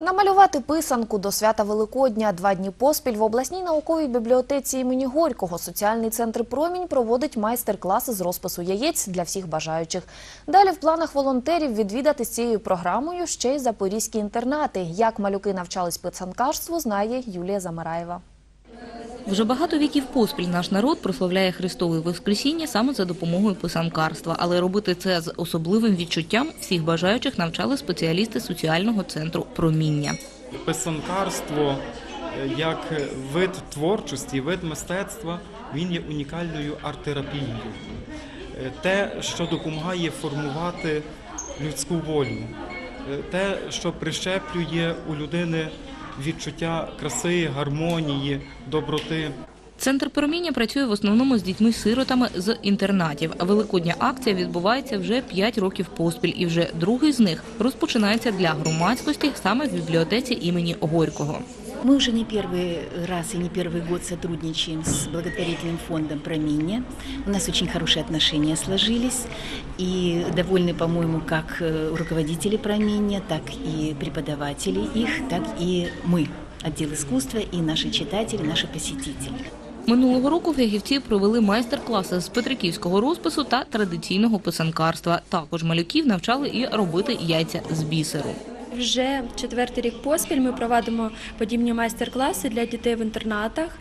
Намалювати писанку до свята Великодня два дні поспіль в обласній науковій бібліотеці імені Горького соціальний центр Промінь проводить майстер-класи з розпису яєць для всіх бажаючих. Далі в планах волонтерів відвідати з цією програмою ще й запорізькі інтернати. Як малюки навчались писанкарству, знає Юлія Замараєва. Вже багато віків поспіль наш народ прославляє Христове Воскресіння саме за допомогою писанкарства. Але робити це з особливим відчуттям всіх бажаючих навчали спеціалісти соціального центру «Проміння». Писанкарство е, як вид творчості, вид мистецтва, він є унікальною арт-терапією. Е, Те, що допомагає формувати людську волю, Е, те, що прищеплює у людини відчуття краси, гармонії, доброти. Центр «Проміння» працює в основному з дітьми-сиротами з інтернатів. Великодня акція відбувається вже 5 років поспіль. І вже другий з них розпочинається для громадськості саме в бібліотеці імені Горького. Мы уже не первый раз и не первый год сотрудничаем с благотворительным фондом «Проминья». У нас очень хорошие отношения сложились. И довольны, по-моему, как э, руководители «Проминья», так и преподаватели их, так и мы, отдел искусства, и наши читатели, наши посетители. Минулого року фахівці провели майстер-класи з петриківського розпису та традиційного писанкарства. Також малюків навчали і робити яйця з бісеру. Вже четвертий рік поспіль ми проводимо подібні майстер-класи для дітей в інтернатах.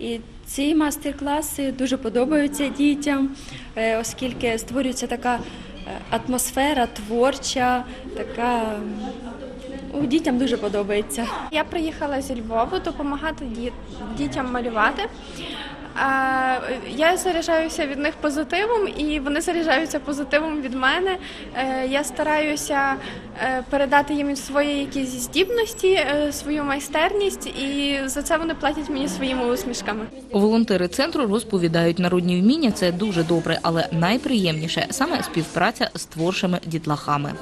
І ці майстер-класи дуже подобаються дітям, е, оскільки створюється така е, атмосфера творча, така дітям дуже подобається. Я приїхала зі Львову допомагати ді- дітям малювати. Я заряджаюся від них позитивом, і вони заряджаються позитивом від мене. Е, Я стараюся е, передати їм свої якісь здібності, е, свою майстерність, і за це вони платять мені своїми усмішками. Волонтери центру розповідають, народні вміння це дуже добре, але найприємніше саме співпраця з творчими дітлахами.